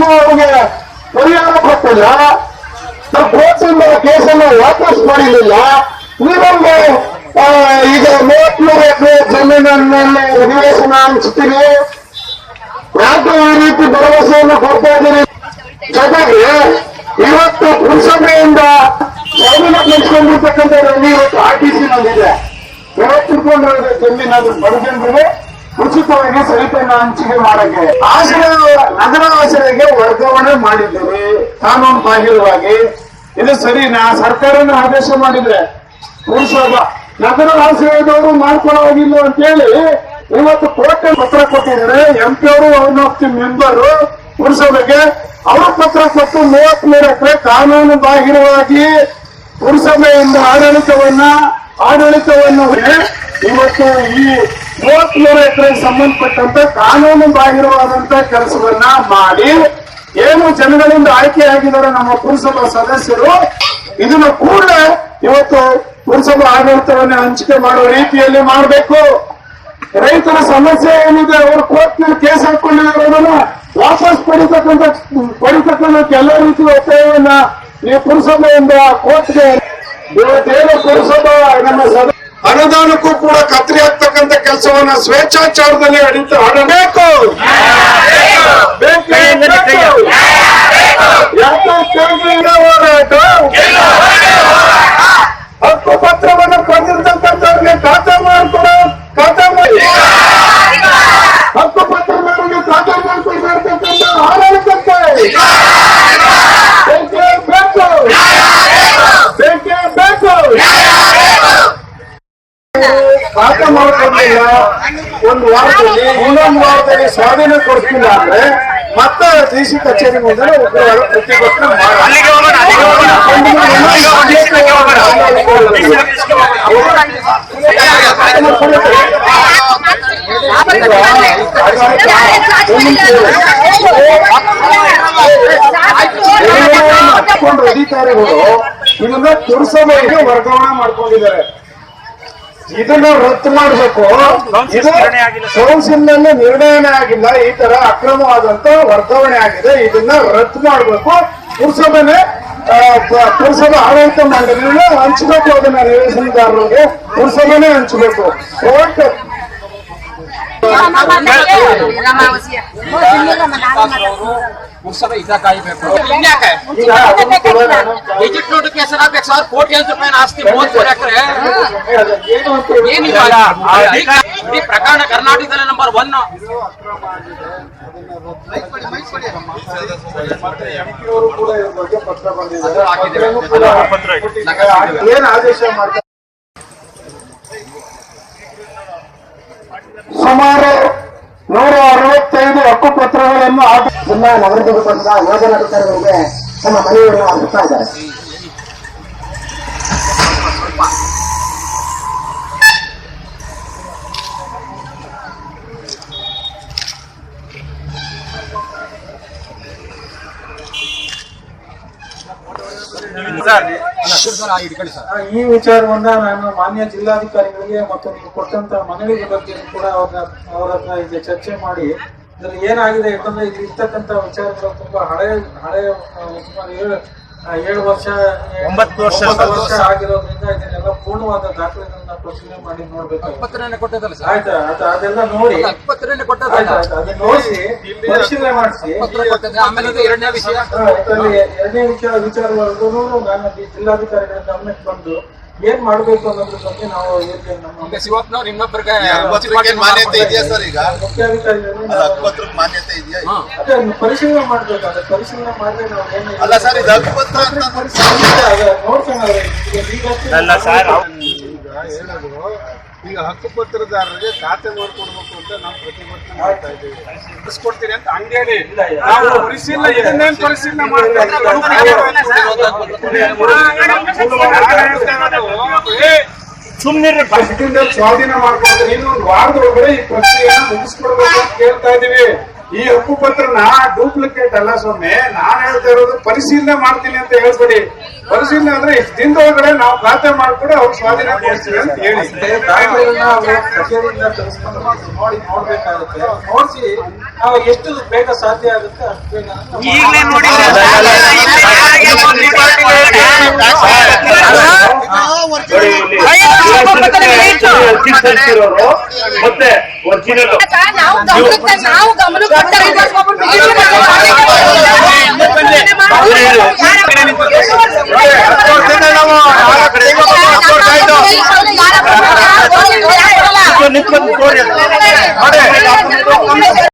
ಅವ್ರಿಗೆ ಪರಿಹಾರ ಕೊಟ್ಟಿಲ್ಲ. ಕೋರ್ಟಿಂದ ಕೇಸನ್ನು ವಾಪಸ್ ಮಾಡಿರಲಿಲ್ಲ ನೀವೊಂದು ಈಗ ಮೂವತ್ಮೂರು ಎಕರೆ ಜಮೀನನ್ನು ಅಧಿವೇಶನ ಹಂಚ್ತೀರಿ ಯಾಕೆ ಈ ರೀತಿ ಭರವಸೆಯನ್ನು ಕೊಡ್ತಾ ಇದ್ದೀರಿ? ಜೊತೆಗೆ ಇವತ್ತು ಪುರಸಭೆಯಿಂದ ಜಮೀನ ನೆಚ್ಕೊಂಡಿರ್ತಕ್ಕಂಥ ಇವತ್ತು ಆರ್ ಟಿ ಸಿ ನಲ್ಲಿದೆ? ತಿಳ್ಕೊಂಡಿರೋ ಜಮೀನು ಅದು ಬಡಜನರಿಗೆ ಉಚಿತವಾಗಿ ಸಹಿತನ ಹಂಚಿಕೆ ಮಾಡಕ್ಕೆ ಆಶ್ರಯ ನಗರ ಆಶ್ರಯಕ್ಕೆ ವರ್ಗಾವಣೆ ಮಾಡಿದ್ದೀವಿ ಕಾನೂನು ಬಾಹಿರವಾಗಿ. ಇದು ಸರಿನಾ? ಸರ್ಕಾರನ ಆದೇಶ ಮಾಡಿದ್ರೆ ನಗರ ಆಶ್ರಯದವರು ಮಾಡ್ಕೊಳ್ಳೋದಿಲ್ಲ ಅಂತ ಹೇಳಿ ಇವತ್ತು ಕೋರ್ಟ್ ಪತ್ರ ಕೊಟ್ಟಿದ್ರೆ ಎಂ ಪಿ ಅವರು ಒನ್ ಆಫ್ ಮೆಂಬರ್ ಪುರಸಭೆಗೆ ಅವರ ಪತ್ರ ಕೊಟ್ಟು ಮೂವತ್ತ್ ಮೂರು ಎಕರೆ ಕಾನೂನು ಬಾಹಿರವಾಗಿ ಪುರಸಭೆಯಿಂದ ಆಡಳಿತವನ್ನ ಆಡಳಿತವನ್ನು ಇವತ್ತು ಈ ಮೂವತ್ಮೂರು ಎಕರೆ ಸಂಬಂಧಪಟ್ಟಂತ ಕಾನೂನು ಬಾಹಿರವಾದಂತ ಕೆಲಸವನ್ನ ಮಾಡಿ, ಏನು ಜನಗಳಿಂದ ಆಯ್ಕೆಯಾಗಿದ್ದಾರೆ ನಮ್ಮ ಪುರಸಭಾ ಸದಸ್ಯರು, ಇದನ್ನ ಕೂಡಲೇ ಇವತ್ತು ಪುರಸಭಾ ಆಡಳಿತವನ್ನ ಹಂಚಿಕೆ ಮಾಡುವ ರೀತಿಯಲ್ಲಿ ಮಾಡಬೇಕು. ರೈತರ ಸಮಸ್ಯೆ ಏನಿದೆ, ಅವರು ಕೋರ್ಟ್ನಲ್ಲಿ ಕೇಸ್ ಹಾಕೊಂಡಿರೋದನ್ನ ವಾಪಸ್ ಪಡಿತಕ್ಕಂಥ ಪಡಿತಕ್ಕಂಥ ಎಲ್ಲ ರೀತಿಯ ಒತ್ತಾಯವನ್ನ ಈ ಪುರಸಭೆಯಿಂದ ಕೋರ್ಟ್ಗೆ ಇವತ್ತೇನು ಪುರಸಭೆ ಅನುದಾನಕ್ಕೂ ಕೂಡ ಕತ್ತರಿ ಹಾಕ್ತಕ್ಕಂತ ಕೆಲಸವನ್ನ ಸ್ವೇಚ್ಛಾಚಾರದಲ್ಲಿ ಅಡಿತ ಆಡಬೇಕು ಬೇಕೇ ಬೇಕು. ಯಾಕೆ ಕೇಂದ್ರೀಯ ಹೋರಾಟ ಹಕ್ಕು ಪತ್ರವನ್ನು ಪಡೆದಿರ್ತಕ್ಕಂಥವ್ರಿಗೆ ಖಾತೆ ಮಾಡ್ಕೊಡೋ ಖಾತೆ ಮಾಡಿ ಹಕ್ಕು ಪತ್ರ ಮಾಡೋರಿಗೆ ಖಾತೆ ಮಾಡ್ಕೊಳ್ತಕ್ಕಂಥ ಆಡಳಿತಕ್ಕೆ ಬೇಕೇ ಬೇಕು ಬೇಕೇ ಬೇಕು ಖಾತೆ ಮಾಡ್ಕೊಂಡಿಲ್ಲ ಒಂದು ವಾರದಲ್ಲಿ ಇನ್ನೊಂದು ವಾರದಲ್ಲಿ ಸ್ವಾಧೀನ ಕೊಡ್ತಿಲ್ಲ ಅಂದ್ರೆ ಮತ್ತೆ ಡಿ ಸಿ ಕಚೇರಿ ಮುಂದೆ ಉಗ್ರವಾದ ಪ್ರತಿಭಟನೆ ಅಧಿಕಾರಿಗಳು ಇದನ್ನ ಪುರಸಭೆಗೆ ವರ್ಗಾವಣೆ ಮಾಡ್ಕೊಂಡಿದ್ದಾರೆ ಇದನ್ನ ರದ್ದು ಮಾಡಬೇಕು. ಇದು ಕೌನ್ಸಿಲ್. ಕೌನ್ಸಿಲ್ನಲ್ಲಿ ನಿರ್ಣಯನೇ ಆಗಿಲ್ಲ. ಈ ತರ ಅಕ್ರಮವಾದಂತ ವರ್ಗಾವಣೆ ಆಗಿದೆ. ಇದನ್ನ ರದ್ದು ಮಾಡಬೇಕು. ಪುರಸಭೆನೆ ಪುರಸಭೆ ಆಡಳಿತ ಮಂಡಳಿನ ಹಂಚಬೇಕು. ಅದನ್ನ ನಿವೇಶನದಾರರಿಗೆ ಪುರಸಭೆನೆ ಹಂಚಬೇಕು. ಕೋರ್ಟ್ ಕಾಯ್ಬೇಕು ನೋಟಿಫಿಕೇಶನ್ ಆಗ್ಬೇಕು ಕೋಟಿ ರೂಪಾಯಿ ಆಸ್ತಿ ಏನಿಲ್ಲ ಇಡೀ ಪ್ರಕರಣ ಕರ್ನಾಟಕದಲ್ಲಿ ನಂಬರ್ ಒನ್. ಏನ್ ಆದೇಶ ಮಾಡ್ತಾರೆ ಸುಮಾರು ನೂರ ಅರವತ್ತೈದು ಆದ- ಜಿಲ್ಲಾ ನಗರಾಭಿವೃದ್ಧಿ ಯೋಜನಾಧಿಕಾರಿಗಳಿಗೆ ತಮ್ಮ ಮನವಿಯನ್ನು ಅರ್ಪಿಸ್ತಾ ಇದ್ದಾರೆ. ಈ ವಿಚಾರವನ್ನ ನಾನು ಮಾನ್ಯ ಜಿಲ್ಲಾಧಿಕಾರಿಗಳಿಗೆ ಮತ್ತು ನೀವು ಕೊಟ್ಟಂತ ಮನವಿಗಳ ಬಗ್ಗೆ ಕೂಡ ಅವ್ರನ್ನ ಅವರ ಹತ್ರ ಈಗ ಚರ್ಚೆ ಮಾಡಿ ಇದ್ರಲ್ಲಿ ಏನಾಗಿದೆ? ಯಾಕಂದ್ರೆ ಇಲ್ಲಿ ಇರ್ತಕ್ಕಂತ ವಿಚಾರಗಳು ತುಂಬಾ ಹಳೆ ಹಳೆ ಸುಮಾರು ಏಳು ಏಳು ವರ್ಷ ಒಂಬತ್ತು ವರ್ಷ. ವರ್ಷ ಆಗಿರೋದ್ರಿಂದ ಇದನ್ನೆಲ್ಲ ಪೂರ್ಣವಾದ ದಾಖಲೆಗಳನ್ನ ಪರಿಶೀಲನೆ ಮಾಡಿ ನೋಡ್ಬೇಕು. ಪತ್ರನೇ ಕೊಟ್ಟದಲ್ಲ ಸರ್? ಆಯ್ತಾ? ಅದೆಲ್ಲ ನೋಡಿ. ಅದನ್ನ ನೋಡಿ ಪರಿಶೀಲನೆ ಮಾಡಿಸಿ. ಆಮೇಲೆ ಎರಡನೇ ವಿಷಯ. ವಿಚಾರವರೆಗೂ ನಾನು ಜಿಲ್ಲಾಧಿಕಾರಿಗಳ ಗಮನಕ್ಕೆ ಬಂದು ಏನ್ ಮಾಡಬೇಕು ಅನ್ನೋದ್ರ ಬಗ್ಗೆ ನಾವು ನಮ್ಮ ಶಿವಪ್ಪನವ್ರು ಇನ್ನೊಬ್ಬರಿಗೆ ಮಾನ್ಯತೆ ಇದೆಯಾ ಸರ್ ಈಗ? ಹಕ್ಕುಪತ್ರಕ್ಕೆ ಮಾನ್ಯತೆ ಇದೆಯಾ. ಅದೇ ಪರಿಶೀಲನೆ ಮಾಡ್ಬೇಕು. ಅದೇ ಪರಿಶೀಲನೆ ಮಾಡಿದ್ರೆ ನಾವು ಏನು ಅಲ್ಲ ಸರ್ ಇದು ಹಕ್ಕುಪತ್ರ ಅಂತ ನೋಡ್ಕೊಂಡ್ರೆ ಈಗ ಸರ್ ಈಗ ಹಕ್ಕುಪತ್ರದಾರರಿಗೆ ಖಾತೆ ಮಾಡ್ಕೊಡ್ಬೇಕು ಅಂತ ನಾವು ಪ್ರತಿಭಟನೆ ಮಾಡ್ತಾ ಇದ್ದೀವಿ ಕೊಡ್ತೀರಿ ಅಂತ ಹಂಗೇಳಿ ನಾವು ಪರಿಶೀಲನ ಇದನ್ನೇನ್ ಪರಿಶೀಲನೆ ಬಾ. ಸ್ವಾಧೀನ ಮಾಡ್ಕೊಂಡ್ರೆ ಇನ್ನೊಂದು ವಾರದೊಳಗಡೆ ಈ ಪ್ರಕ್ರಿಯೆಯನ್ನು ಮುಗಿಸ್ಕೊಡ್ಬೇಕು ಅಂತ ಕೇಳ್ತಾ ಇದೀವಿ ಈ ಹಕ್ಕುಪತ್ರನ ಡೂಪ್ಲಿಕೇಟ್ ಅಲ್ಲ ಸ್ವಾಮಿ ನಾನು ಹೇಳ್ತಾ ಇರೋದು ಪರಿಶೀಲನೆ ಮಾಡ್ತೀನಿ ಅಂತ ಹೇಳ್ಬೇಡಿ ಪರಿಶೀಲನೆ ಅಂದ್ರೆ ಇಷ್ಟು ದಿನದೊಳಗಡೆ ನಾವು ಖಾತೆ ಮಾಡ್ಕೊಂಡು ಅವ್ರ ಸ್ವಾಧೀನ ಕೊಡ್ತೀವಿ ಅಂತ ಹೇಳಿ ನೋಡಿ ನೋಡ್ಬೇಕಾಗುತ್ತೆ ನೋಡಿಸಿ ನಾವು ಎಷ್ಟು ಬೇಗ ಸಾಧ್ಯ ಆಗುತ್ತೆ ಅಷ್ಟು ಬೇಗ ನಾವು ಈಗಲೇ ನೋಡಿ ನೋಡಿ ಇಲ್ಲಿ ಅರ್ಜಿ ಸಲ್ಲಿಸಿರೋರು ಮತ್ತೆ ಒರಿಜಿನಲ್ ನಾವು ಗಮನ ನಿಂತ್ಕೊಂಡು ನೋಡಿ